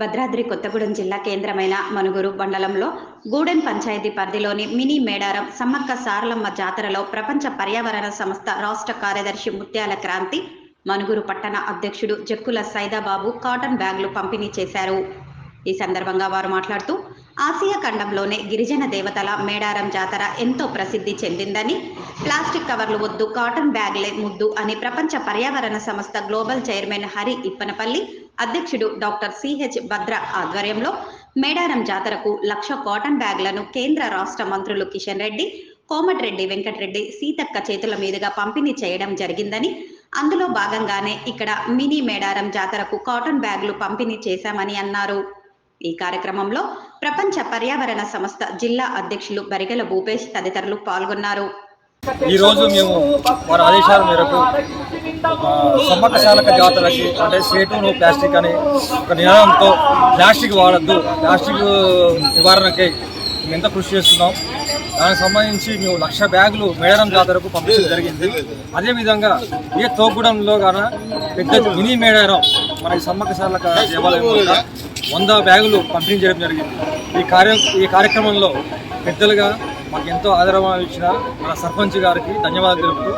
భద్రాద్రి కొత్తగూడెం జిల్లా కేంద్రమైన మనుగురు మండలంలో గూడెం పంచాయతీ పరిధిలోని మినీ మేడారం సమ్మక్క సారలమ్మ జాతరలో ప్రపంచ పర్యావరణ సంస్థ రాష్ట్ర కార్యదర్శి ముత్యాల క్రాంతి మనుగురు పట్టణ అధ్యక్షుడు జక్కుల సైదాబాబు కాటన్ బ్యాగులు పంపిణీ చేశారు. ఈ సందర్భంగా వారు మాట్లాడుతూ ఆసియా ఖండంలోనే గిరిజన దేవతల మేడారం జాతర ఎంతో ప్రసిద్ధి చెందిందని ప్లాస్టిక్ కవర్లు వద్దు కాటన్ బ్యాగ్లే ముద్దు అని ప్రపంచ పర్యావరణ సంస్థ గ్లోబల్ చైర్మన్ హరి ఇప్పనపల్లి అధ్యక్షుడు డాక్టర్ సిహెచ్ భద్ర ఆధ్వర్యంలో మేడారం జాతరకు లక్ష కాటన్ బ్యాగ్లను కేంద్ర రాష్ట్ర మంత్రులు కిషన్ రెడ్డి కోమటిరెడ్డి వెంకటరెడ్డి సీతక్క చేతుల మీదుగా పంపిణీ చేయడం జరిగిందని అందులో భాగంగానే ఇక్కడ మినీ మేడారం జాతరకు కాటన్ బ్యాగులు పంపిణీ చేశామని అన్నారు. ఈ కార్యక్రమంలో ప్రపంచ పర్యావరణ సంస్థ జిల్లా అధ్యక్షులు బరిగెల భూపేష్ తదితరులు పాల్గొన్నారు. ఈ రోజు మేము వారి ఆదేశాల మేరకు ఆ, జాతరకి అంటే సేటు ప్లాస్టిక్ అని ఒక నినాదంతో ప్లాస్టిక్ వాడద్దు ప్లాస్టిక్ నివారణకై మేము ఎంత కృషి చేస్తున్నాం. దానికి సంబంధించి మేము లక్ష బ్యాగులు మేడారం జాతరకు పంపించడం జరిగింది. అదేవిధంగా ఏ తోపుడంలో గాన పెద్ద మినీ మేడారం మనకి సమ్మక్క దేవాలయం వంద బ్యాగులు పంపిణీ చేయడం జరిగింది. ఈ కార్య ఈ కార్యక్రమంలో పెద్దలుగా మాకు ఎంతో ఆదరణ ఇచ్చిన మన సర్పంచ్ గారికి ధన్యవాదాలు తెలుపుతూ